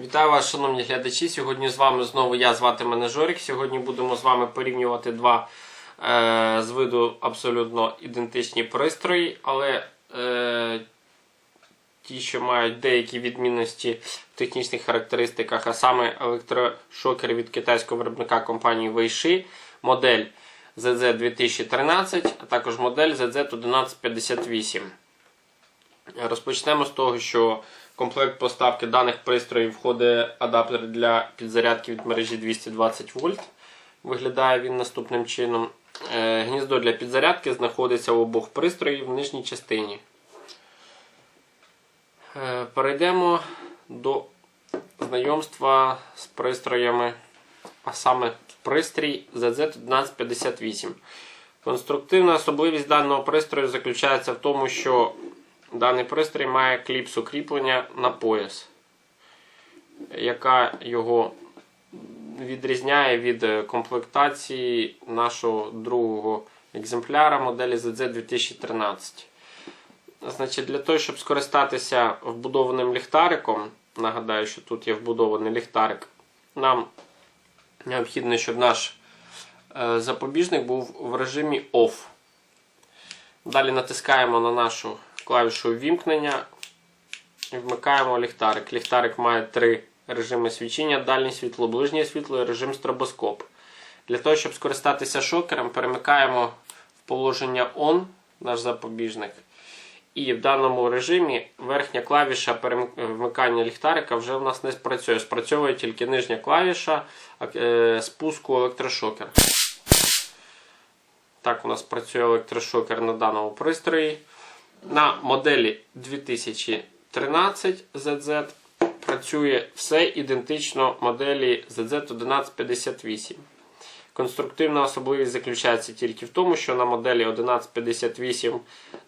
Вітаю вас, шановні глядачі. Сьогодні з вами знову я звати мене Жорік. Сьогодні будемо з вами порівнювати два е, з виду абсолютно ідентичні пристрої, але е, ті, що мають деякі відмінності в технічних характеристиках, а саме електрошокер від китайського виробника компанії Weishi, модель ZZ2013, а також модель ZZ1158. Розпочнемо з того, що в комплект поставки даних пристроїв входить адаптер для підзарядки від мережі 220 вольт. Виглядає він наступним чином. Е, Гніздо для підзарядки знаходиться у обох пристроїв в нижній частині. Е, Перейдемо до знайомства з пристроями, а саме пристрій ZZ1158. Конструктивна особливість даного пристрою заключається в тому, що даний пристрій має кліпсу кріплення на пояс, яка його відрізняє від е, комплектації нашого другого екземпляра моделі ZZ2013. Значить, Для того, щоб скористатися вбудованим ліхтариком, нагадаю, що тут є вбудований ліхтарик, нам необхідно, щоб наш е, запобіжник був в режимі OFF. Далі натискаємо на нашу клавішу ввімкнення і вмикаємо ліхтарик. Ліхтарик має три режими свічення: дальнє світло, ближнє світло і режим стробоскоп. Для того, щоб скористатися шокером, перемикаємо в положення ON наш запобіжник. І в даному режимі верхня клавіша вмикання ліхтарика вже в нас не спрацює. Спрацьовує тільки нижня клавіша е, спуску електрошокера. Так у нас працює електрошокер на даному пристрої. На моделі 2013 ZZ працює все ідентично моделі ZZ1158. Конструктивна особливість заключається тільки в тому, що на моделі 1158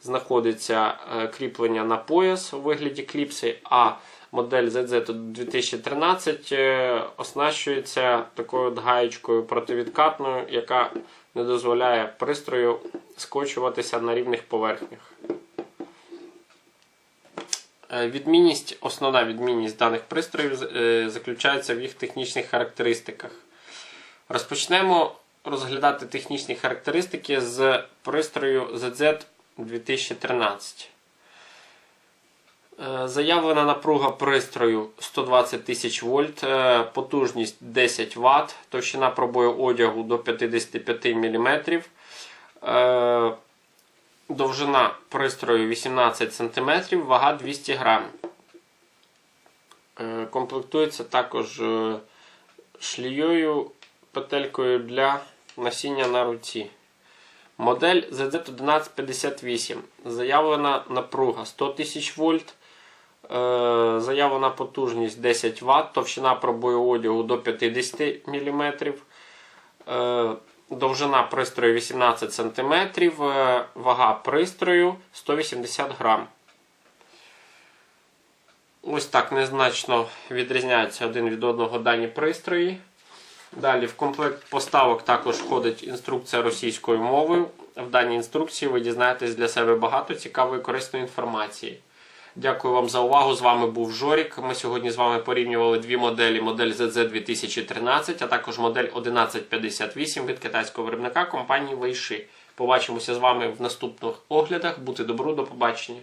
знаходиться е, кріплення на пояс у вигляді кліпси, а модель ZZ2013 е, оснащується такою гаєчкою противідкатною, яка не дозволяє пристрою скочуватися на рівних поверхнях. Е, Відмінність, основна відмінність даних пристроїв е, заключається в їх технічних характеристиках. Розпочнемо розглядати технічні характеристики з пристрою ZZ 2013. Е, Заявлена напруга пристрою 120 тисяч вольт, потужність 10 Вт, товщина пробою одягу до 55 мм. Довжина пристрою 18 см, вага 200 г. Е, Комплектується також е, шлією петелькою для носіння на руці. Модель ZZ1158. Заявлена напруга 100 тисяч вольт. Е, Заявлена потужність 10 Вт, товщина пробою одягу до 50 мм. Довжина пристрою 18 см, е, вага пристрою 180 грам. Ось так незначно відрізняються один від одного дані пристрої. Далі в комплект поставок також входить інструкція російською мовою. В даній інструкції ви дізнаєтесь для себе багато цікавої корисної інформації. Дякую вам за увагу. З вами був Жорік. Ми сьогодні з вами порівнювали дві моделі: модель ZZ2013, а також модель 1158 від китайського виробника компанії Weishi. Побачимося з вами в наступних оглядах. Бути добру, до побачення!